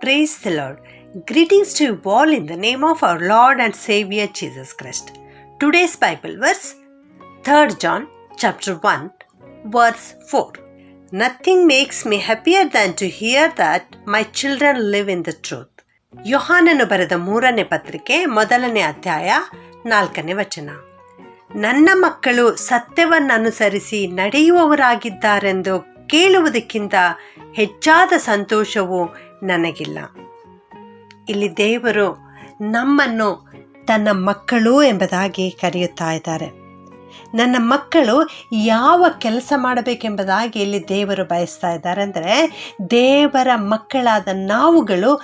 Praise the Lord. Greetings to you all in the name of our Lord and Savior Jesus Christ. Today's Bible verse 3 John chapter 1 verse 4. Nothing makes me happier than to hear that my children live in the truth. ಯೋಹಾನನು ಬರೆದ ಮೂರನೇ ಪತ್ರಿಕೆ ಮೊದಲನೇ ಅಧ್ಯಾಯ ನಾಲ್ಕನೇ ವಚನ ನನ್ನ ಮಕ್ಕಳು ಸತ್ಯವನ್ನು ಅನುಸರಿಸಿ ನಡೆಯುವವರಾಗಿದ್ದಾರೆಂದು ಕೇಳುವುದಕ್ಕಿಂತ ಹೆಚ್ಚಾದ ಸಂತೋಷವು ನನಗಿಲ್ಲ. ಇಲ್ಲಿ ದೇವರು ನಮ್ಮನ್ನು ತನ್ನ ಮಕ್ಕಳು ಎಂಬುದಾಗಿ ಕರೆಯುತ್ತಾ ಇದ್ದಾರೆ. ನನ್ನ ಮಕ್ಕಳು ಯಾವ ಕೆಲಸ ಮಾಡಬೇಕೆಂಬುದಾಗಿ ಇಲ್ಲಿ ದೇವರು ಬಯಸ್ತಾ ಇದ್ದಾರೆ. ಅಂದರೆ ದೇವರ ಮಕ್ಕಳಾದ ನಾವುಗಳು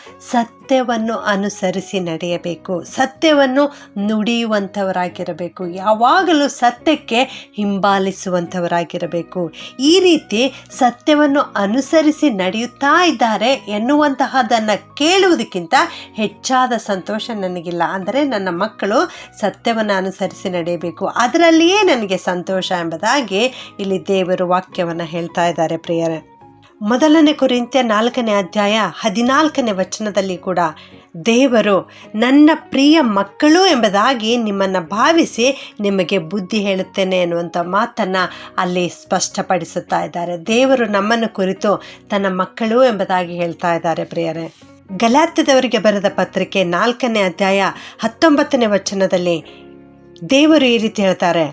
ಸತ್ಯವನ್ನು ಅನುಸರಿಸಿ ನಡೆಯಬೇಕು. ಸತ್ಯವನ್ನು ನುಡಿಯುವಂಥವರಾಗಿರಬೇಕು. ಯಾವಾಗಲೂ ಸತ್ಯಕ್ಕೆ ಹಿಂಬಾಲಿಸುವಂಥವರಾಗಿರಬೇಕು. ಈ ರೀತಿ ಸತ್ಯವನ್ನು ಅನುಸರಿಸಿ ನಡೆಯುತ್ತಾ ಇದ್ದಾರೆ ಎನ್ನುವಂತಹದನ್ನು ಕೇಳುವುದಕ್ಕಿಂತ ಹೆಚ್ಚಾದ ಸಂತೋಷ ನನಗಿಲ್ಲ. ಅಂದರೆ ನನ್ನ ಮಕ್ಕಳು ಸತ್ಯವನ್ನು ಅನುಸರಿಸಿ ನಡೆಯಬೇಕು. ಅದರಲ್ಲಿಯೇ ನನಗೆ ಸಂತೋಷ ಎಂಬುದಾಗಿ ಇಲ್ಲಿ ದೇವರು ವಾಕ್ಯವನ್ನು ಹೇಳ್ತಾ ಇದ್ದಾರೆ ಪ್ರಿಯರೇ. ಮೊದಲನೇ ಕುರಿತ ನಾಲ್ಕನೇ ಅಧ್ಯಾಯ ಹದಿನಾಲ್ಕನೇ ವಚನದಲ್ಲಿ ಕೂಡ ದೇವರು ನನ್ನ ಪ್ರಿಯ ಮಕ್ಕಳು ಎಂಬುದಾಗಿ ನಿಮ್ಮನ್ನು ಭಾವಿಸಿ ನಿಮಗೆ ಬುದ್ಧಿ ಹೇಳುತ್ತೇನೆ ಎನ್ನುವಂಥ ಮಾತನ್ನು ಅಲ್ಲಿ ಸ್ಪಷ್ಟಪಡಿಸುತ್ತಾ ಇದ್ದಾರೆ. ದೇವರು ನಮ್ಮನ್ನು ಕುರಿತು ತನ್ನ ಮಕ್ಕಳು ಎಂಬುದಾಗಿ ಹೇಳ್ತಾ ಇದ್ದಾರೆ ಪ್ರಿಯರೇ. ಗಲಾತ್ಯದವರಿಗೆ ಬರೆದ ಪತ್ರಿಕೆ ನಾಲ್ಕನೇ ಅಧ್ಯಾಯ ಹತ್ತೊಂಬತ್ತನೇ ವಚನದಲ್ಲಿ ದೇವರು ಈ ರೀತಿ ಹೇಳ್ತಾರೆ,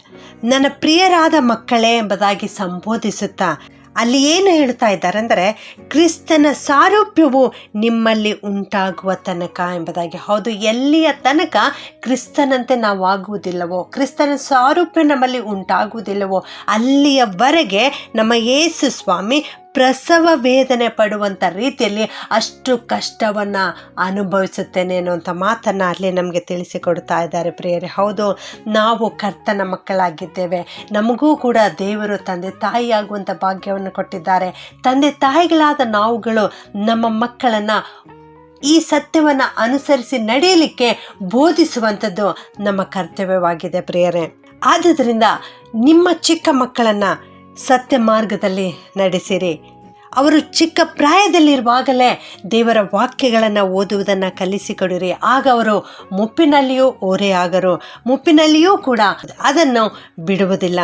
ನನ್ನ ಪ್ರಿಯರಾದ ಮಕ್ಕಳೇ ಎಂಬುದಾಗಿ ಸಂಬೋಧಿಸುತ್ತಾ ಅಲ್ಲಿ ಏನು ಹೇಳ್ತಾ ಇದ್ದಾರೆ ಅಂದರೆ, ಕ್ರಿಸ್ತನ ಸಾರೂಪ್ಯವು ನಿಮ್ಮಲ್ಲಿ ಉಂಟಾಗುವ ತನಕ ಎಂಬುದಾಗಿ. ಹೌದು, ಎಲ್ಲಿಯ ತನಕ ಕ್ರಿಸ್ತನಂತೆ ನಾವು ಆಗುವುದಿಲ್ಲವೋ ಕ್ರಿಸ್ತನ ಸಾರೂಪ್ಯ ನಮ್ಮಲ್ಲಿ ಉಂಟಾಗುವುದಿಲ್ಲವೋ, ಅಲ್ಲಿಯವರೆಗೆ ನಮ್ಮ ಯೇಸು ಸ್ವಾಮಿ ಪ್ರಸವ ವೇದನೆ ಪಡುವಂಥ ರೀತಿಯಲ್ಲಿ ಅಷ್ಟು ಕಷ್ಟವನ್ನು ಅನುಭವಿಸುತ್ತೇನೆ ಅನ್ನುವಂಥ ಮಾತನ್ನು ಅಲ್ಲಿ ನಮಗೆ ತಿಳಿಸಿಕೊಡ್ತಾ ಇದ್ದಾರೆ ಪ್ರಿಯರೇ. ಹೌದು, ನಾವು ಕರ್ತನ ಮಕ್ಕಳಾಗಿದ್ದೇವೆ. ನಮಗೂ ಕೂಡ ದೇವರು ತಂದೆ ತಾಯಿಯಾಗುವಂಥ ಭಾಗ್ಯವನ್ನು ಕೊಟ್ಟಿದ್ದಾರೆ. ತಂದೆ ತಾಯಿಗಳಾದ ನಾವುಗಳು ನಮ್ಮ ಮಕ್ಕಳನ್ನು ಈ ಸತ್ಯವನ್ನು ಅನುಸರಿಸಿ ನಡೆಯಲಿಕ್ಕೆ ಬೋಧಿಸುವಂಥದ್ದು ನಮ್ಮ ಕರ್ತವ್ಯವಾಗಿದೆ ಪ್ರಿಯರೇ. ಆದ್ದರಿಂದ ನಿಮ್ಮ ಚಿಕ್ಕ ಮಕ್ಕಳನ್ನು ಸತ್ಯ ಮಾರ್ಗದಲ್ಲಿ ನಡೆಸಿರಿ. ಅವರು ಚಿಕ್ಕ ಪ್ರಾಯದಲ್ಲಿರುವಾಗಲೇ ದೇವರ ವಾಕ್ಯಗಳನ್ನು ಓದುವುದನ್ನು ಕಲಿಸಿಕೊಡಿರಿ. ಆಗ ಅವರು ಮುಪ್ಪಿನಲ್ಲಿಯೂ ಓರೆಯಾಗರು ಮುಪ್ಪಿನಲ್ಲಿಯೂ ಕೂಡ ಅದನ್ನು ಬಿಡುವುದಿಲ್ಲ.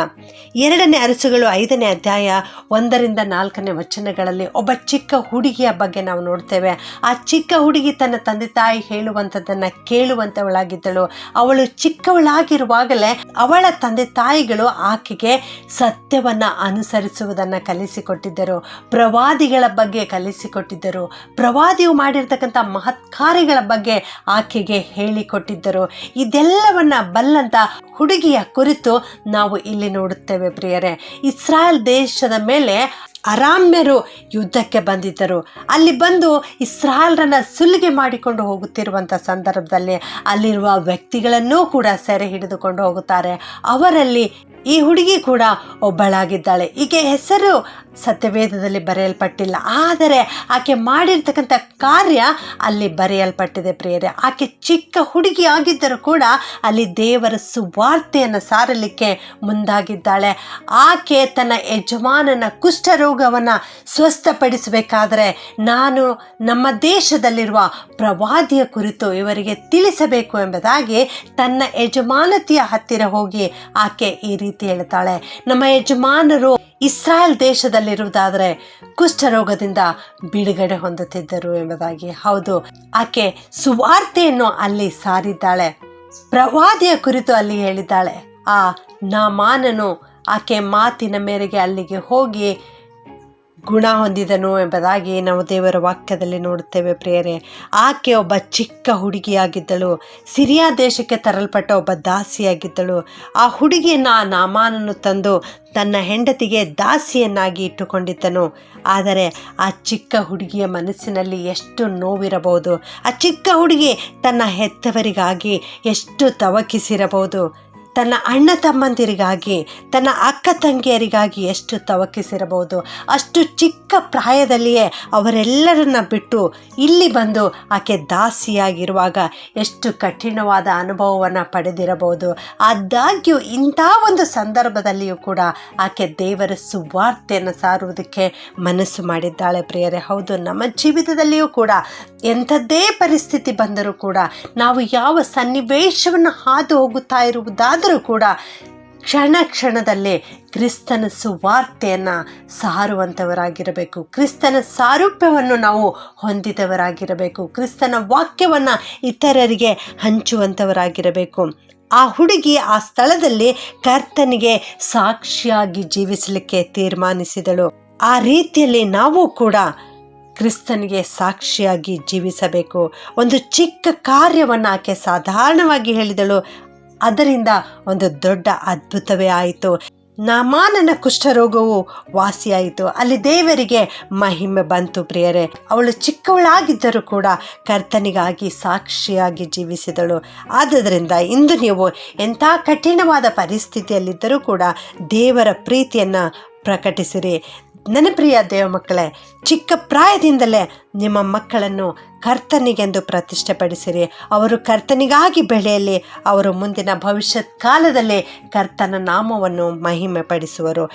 ಎರಡನೇ ಅರಸುಗಳು ಐದನೇ ಅಧ್ಯಾಯ ಒಂದರಿಂದ ನಾಲ್ಕನೇ ವಚನಗಳಲ್ಲಿ ಒಬ್ಬ ಚಿಕ್ಕ ಹುಡುಗಿಯ ಬಗ್ಗೆ ನಾವು ನೋಡ್ತೇವೆ. ಆ ಚಿಕ್ಕ ಹುಡುಗಿ ತನ್ನ ತಂದೆ ತಾಯಿ ಹೇಳುವಂಥದ್ದನ್ನು ಕೇಳುವಂಥವಳಾಗಿದ್ದಳು ಅವಳು ಚಿಕ್ಕವಳಾಗಿರುವಾಗಲೇ ಅವಳ ತಂದೆ ತಾಯಿಗಳು ಆಕೆಗೆ ಸತ್ಯವನ್ನು ಅನುಸರಿಸುವುದನ್ನು ಕಲಿಸಿಕೊಟ್ಟಿದ್ದರು. ಪ್ರವಾ ಪ್ರವಾದಿಗಳ ಬಗ್ಗೆ ಕಲಿಸಿಕೊಟ್ಟಿದ್ದರು. ಪ್ರವಾದಿಯು ಮಾಡಿರ್ತಕ್ಕಂಥ ಮಹತ್ ಕಾರ್ಯಗಳ ಬಗ್ಗೆ ಆಕೆಗೆ ಹೇಳಿಕೊಟ್ಟಿದ್ದರು. ಇದೆಲ್ಲವನ್ನ ಬಲ್ಲಂತ ಹುಡುಗಿಯ ಕುರಿತು ನಾವು ಇಲ್ಲಿ ನೋಡುತ್ತೇವೆ ಪ್ರಿಯರೇ. ಇಸ್ರಾಯೇಲ್ ದೇಶದ ಮೇಲೆ ಅರಾಮ್ಯರು ಯುದ್ಧಕ್ಕೆ ಬಂದಿದ್ದರು. ಅಲ್ಲಿ ಬಂದು ಇಸ್ರಾಲ್ರನ್ನ ಸುಲಿಗೆ ಮಾಡಿಕೊಂಡು ಹೋಗುತ್ತಿರುವಂಥ ಸಂದರ್ಭದಲ್ಲಿ ಅಲ್ಲಿರುವ ವ್ಯಕ್ತಿಗಳನ್ನೂ ಕೂಡ ಸೆರೆ ಹಿಡಿದುಕೊಂಡು ಹೋಗುತ್ತಾರೆ. ಅವರಲ್ಲಿ ಈ ಹುಡುಗಿ ಕೂಡ ಒಬ್ಬಳಾಗಿದ್ದಾಳೆ. ಈಕೆ ಹೆಸರು ಸತ್ಯವೇದದಲ್ಲಿ ಬರೆಯಲ್ಪಟ್ಟಿಲ್ಲ. ಆದರೆ ಆಕೆ ಮಾಡಿರ್ತಕ್ಕಂಥ ಕಾರ್ಯ ಅಲ್ಲಿ ಬರೆಯಲ್ಪಟ್ಟಿದೆ ಪ್ರಿಯರೇ. ಆಕೆ ಚಿಕ್ಕ ಹುಡುಗಿ ಆಗಿದ್ದರೂ ಕೂಡ ಅಲ್ಲಿ ದೇವರ ಸುವಾರ್ತೆಯನ್ನು ಸಾರಲಿಕ್ಕೆ ಮುಂದಾಗಿದ್ದಾಳೆ. ಆಕೆ ತನ್ನ ಯಜಮಾನನ ಕುಷ್ಠರೋಗವನ್ನು ಸ್ವಸ್ಥಪಡಿಸಬೇಕಾದರೆ ನಾನು ನಮ್ಮ ದೇಶದಲ್ಲಿರುವ ಪ್ರವಾದಿಯ ಕುರಿತು ಇವರಿಗೆ ತಿಳಿಸಬೇಕು ಎಂಬುದಾಗಿ ತನ್ನ ಯಜಮಾನತಿಯ ಹತ್ತಿರ ಹೋಗಿ ಆಕೆ ಈ ರೀತಿ ಹೇಳ್ತಾಳೆ. ನಮ್ಮ ಯಜಮಾನರು ಇಸ್ರಾಯೇಲ್ ದೇಶದಲ್ಲಿರುವುದಾದರೆ ಕುಷ್ಠರೋಗದಿಂದ ಬಿಡುಗಡೆ ಹೊಂದುತ್ತಿದ್ದರು ಎಂಬುದಾಗಿ. ಹೌದು, ಆಕೆ ಸುವಾರ್ತೆಯನ್ನು ಅಲ್ಲಿ ಸಾರಿದ್ದಾಳೆ. ಪ್ರವಾದಿಯ ಕುರಿತು ಅಲ್ಲಿ ಹೇಳಿದ್ದಾಳೆ. ಆ ನಾಮಾನನು ಆಕೆ ಮಾತಿನ ಮೇರೆಗೆ ಅಲ್ಲಿಗೆ ಹೋಗಿ ಗುಣ ಹೊಂದಿದನು ಎಂಬುದಾಗಿ ನಾವು ದೇವರ ವಾಕ್ಯದಲ್ಲಿ ನೋಡುತ್ತೇವೆ ಪ್ರಿಯರೇ. ಆಕೆ ಒಬ್ಬ ಚಿಕ್ಕ ಹುಡುಗಿಯಾಗಿದ್ದಳು. ಸಿರಿಯಾ ದೇಶಕ್ಕೆ ತರಲ್ಪಟ್ಟ ಒಬ್ಬ ದಾಸಿಯಾಗಿದ್ದಳು. ಆ ಹುಡುಗಿಯನ್ನು ಆ ನಾಮಾನನ್ನು ತಂದು ತನ್ನ ಹೆಂಡತಿಗೆ ದಾಸಿಯನ್ನಾಗಿ ಇಟ್ಟುಕೊಂಡಿದ್ದನು. ಆದರೆ ಆ ಚಿಕ್ಕ ಹುಡುಗಿಯ ಮನಸ್ಸಿನಲ್ಲಿ ಎಷ್ಟು ನೋವಿರಬಹುದು. ಆ ಚಿಕ್ಕ ಹುಡುಗಿ ತನ್ನ ಹೆತ್ತವರಿಗಾಗಿ ಎಷ್ಟು ತವಕಿಸಿರಬಹುದು. ತನ್ನ ಅಣ್ಣ ತಮ್ಮಂದಿರಿಗಾಗಿ, ತನ್ನ ಅಕ್ಕ ತಂಗಿಯರಿಗಾಗಿ ಎಷ್ಟು ತವಕಿಸಿರಬಹುದು. ಅಷ್ಟು ಚಿಕ್ಕ ಪ್ರಾಯದಲ್ಲಿಯೇ ಅವರೆಲ್ಲರನ್ನ ಬಿಟ್ಟು ಇಲ್ಲಿ ಬಂದು ಆಕೆ ದಾಸಿಯಾಗಿರುವಾಗ ಎಷ್ಟು ಕಠಿಣವಾದ ಅನುಭವವನ್ನು ಪಡೆದಿರಬಹುದು. ಆದಾಗ್ಯೂ ಇಂಥ ಒಂದು ಸಂದರ್ಭದಲ್ಲಿಯೂ ಕೂಡ ಆಕೆ ದೇವರ ಸುವಾರ್ತೆಯನ್ನು ಸಾರುವುದಕ್ಕೆ ಮನಸ್ಸು ಮಾಡಿದ್ದಾಳೆ ಪ್ರಿಯರೇ. ಹೌದು, ನಮ್ಮ ಜೀವಿತದಲ್ಲಿಯೂ ಕೂಡ ಎಂಥದ್ದೇ ಪರಿಸ್ಥಿತಿ ಬಂದರೂ ಕೂಡ ನಾವು ಯಾವ ಸನ್ನಿವೇಶವನ್ನು ಹಾದು ಹೋಗುತ್ತಾ ಇರುವುದಾದರೂ ಕೂಡ ಕ್ಷಣ ಕ್ಷಣದಲ್ಲೇ ಕ್ರಿಸ್ತನ ಸುವಾರ್ತೆಯನ್ನು ಸಾರುವಂಥವರಾಗಿರಬೇಕು. ಕ್ರಿಸ್ತನ ಸಾರೂಪ್ಯವನ್ನು ನಾವು ಹೊಂದಿದವರಾಗಿರಬೇಕು. ಕ್ರಿಸ್ತನ ವಾಕ್ಯವನ್ನು ಇತರರಿಗೆ ಹಂಚುವಂಥವರಾಗಿರಬೇಕು. ಆ ಹುಡುಗಿ ಆ ಸ್ಥಳದಲ್ಲಿ ಕರ್ತನಿಗೆ ಸಾಕ್ಷಿಯಾಗಿ ಜೀವಿಸಲಿಕ್ಕೆ ತೀರ್ಮಾನಿಸಿದಳು. ಆ ರೀತಿಯಲ್ಲಿ ನಾವು ಕೂಡ ಕ್ರಿಸ್ತನಿಗೆ ಸಾಕ್ಷಿಯಾಗಿ ಜೀವಿಸಬೇಕು. ಒಂದು ಚಿಕ್ಕ ಕಾರ್ಯವನ್ನು ಆಕೆ ಸಾಧಾರಣವಾಗಿ ಹೇಳಿದಳು. ಅದರಿಂದ ಒಂದು ದೊಡ್ಡ ಅದ್ಭುತವೇ ಆಯಿತು. ನಮಾನನ ಕುಷ್ಠರೋಗವು ವಾಸಿಯಾಯಿತು. ಅಲ್ಲಿ ದೇವರಿಗೆ ಮಹಿಮೆ ಬಂತು ಪ್ರಿಯರೇ. ಅವಳು ಚಿಕ್ಕವಳಾಗಿದ್ದರೂ ಕೂಡ ಕರ್ತನಿಗಾಗಿ ಸಾಕ್ಷಿಯಾಗಿ ಜೀವಿಸಿದಳು. ಆದ್ದರಿಂದ ಇಂದು ನೀವು ಎಂಥ ಕಠಿಣವಾದ ಪರಿಸ್ಥಿತಿಯಲ್ಲಿದ್ದರೂ ಕೂಡ ದೇವರ ಪ್ರೀತಿಯನ್ನು ಪ್ರಕಟಿಸಿರಿ. ನನ್ನ ಪ್ರಿಯ ದೇವ ಮಕ್ಕಳೇ ಚಿಕ್ಕ ಪ್ರಾಯದಿಂದಲೇ ನಿಮ್ಮ ಮಕ್ಕಳನ್ನು ಕರ್ತನಿಗೆಂದು ಪ್ರತಿಷ್ಠೆಪಡಿಸಿರಿ. ಅವರು ಕರ್ತನಿಗಾಗಿ ಬೆಳೆಯಲಿ, ಅವರು ಮುಂದಿನ ಭವಿಷ್ಯತ್ ಕಾಲದಲ್ಲಿ ಕರ್ತನ ನಾಮವನ್ನು ಮಹಿಮೆ ಪಡಿಸುವರು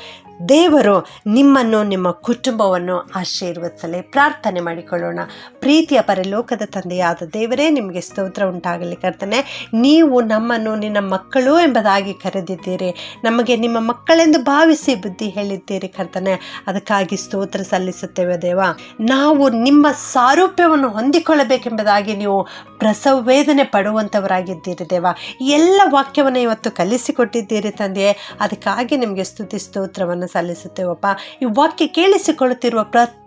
ದೇವರು ನಿಮ್ಮನ್ನು ನಿಮ್ಮ ಕುಟುಂಬವನ್ನು ಆಶೀರ್ವದಿಸಲಿ. ಪ್ರಾರ್ಥನೆ ಮಾಡಿಕೊಳ್ಳೋಣ. ಪ್ರೀತಿಯ ಪರಲೋಕದ ತಂದೆಯಾದ ದೇವರೇ, ನಿಮಗೆ ಸ್ತೋತ್ರ ಉಂಟಾಗಲಿ ಕರ್ತನೆ. ನೀವು ನಮ್ಮನ್ನು ನಿನ್ನ ಮಕ್ಕಳು ಎಂಬುದಾಗಿ ಕರೆದಿದ್ದೀರಿ. ನಮಗೆ ನಿಮ್ಮ ಮಕ್ಕಳೆಂದು ಭಾವಿಸಿ ಬುದ್ಧಿ ಹೇಳಿದ್ದೀರಿ ಕರ್ತನೆ. ಅದಕ್ಕಾಗಿ ಸ್ತೋತ್ರ ಸಲ್ಲಿಸುತ್ತೇವೆ ದೇವ. ನಾವು ನಿಮ್ಮ ಸಾರೂಪ್ಯವನ್ನು ಹೊಂದಿಕೊಳ್ಳಬೇಕೆಂಬುದಾಗಿ ನೀವು ಪ್ರಸವ ವೇದನೆ ಪಡುವಂಥವರಾಗಿದ್ದೀರಿ ದೇವ ಎಲ್ಲ ವಾಕ್ಯವನ್ನು ಇವತ್ತು ಕಲಿಸಿಕೊಟ್ಟಿದ್ದೀರಿ ತಂದೆಯೇ. ಅದಕ್ಕಾಗಿ ನಿಮಗೆ ಸ್ತುತಿ ಸ್ತೋತ್ರವನ್ನು ಸಲ್ಲಿಸುತ್ತೇವಪ್ಪ. ಈ ವಾಕ್ಯ ಕೇಳಿಸಿಕೊಳ್ಳುತ್ತಿರುವ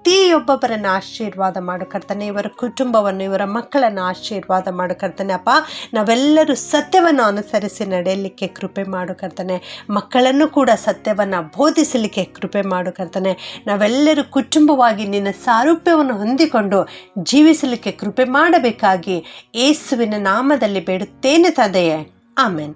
ಪ್ರತಿಯೊಬ್ಬೊಬ್ಬರನ್ನು ಆಶೀರ್ವಾದ ಮಾಡು ಇವರ ಕುಟುಂಬವನ್ನು, ಇವರ ಮಕ್ಕಳನ್ನು ಆಶೀರ್ವಾದ ಮಾಡು ಕರ್ತನೆ. ಅಪ್ಪ, ನಾವೆಲ್ಲರೂ ಸತ್ಯವನ್ನು ಅನುಸರಿಸಿ ನಡೆಯಲಿಕ್ಕೆ ಕೃಪೆ ಮಾಡು ಕರ್ತನೆ. ಮಕ್ಕಳನ್ನು ಕೂಡ ಸತ್ಯವನ್ನು ಬೋಧಿಸಲಿಕ್ಕೆ ಕೃಪೆ ಮಾಡು ಕರ್ತನೆ. ನಾವೆಲ್ಲರೂ ಕುಟುಂಬವಾಗಿ ನಿನ್ನ ಸಾರೂಪ್ಯವನ್ನು ಹೊಂದಿಕೊಂಡು ಜೀವಿಸಲಿಕ್ಕೆ ಕೃಪೆ ಮಾಡಬೇಕಾಗಿ ಏಸುವಿನ ನಾಮದಲ್ಲಿ ಬೇಡುತ್ತೇನೆ ತದೆಯೇ. ಆಮೇನ್.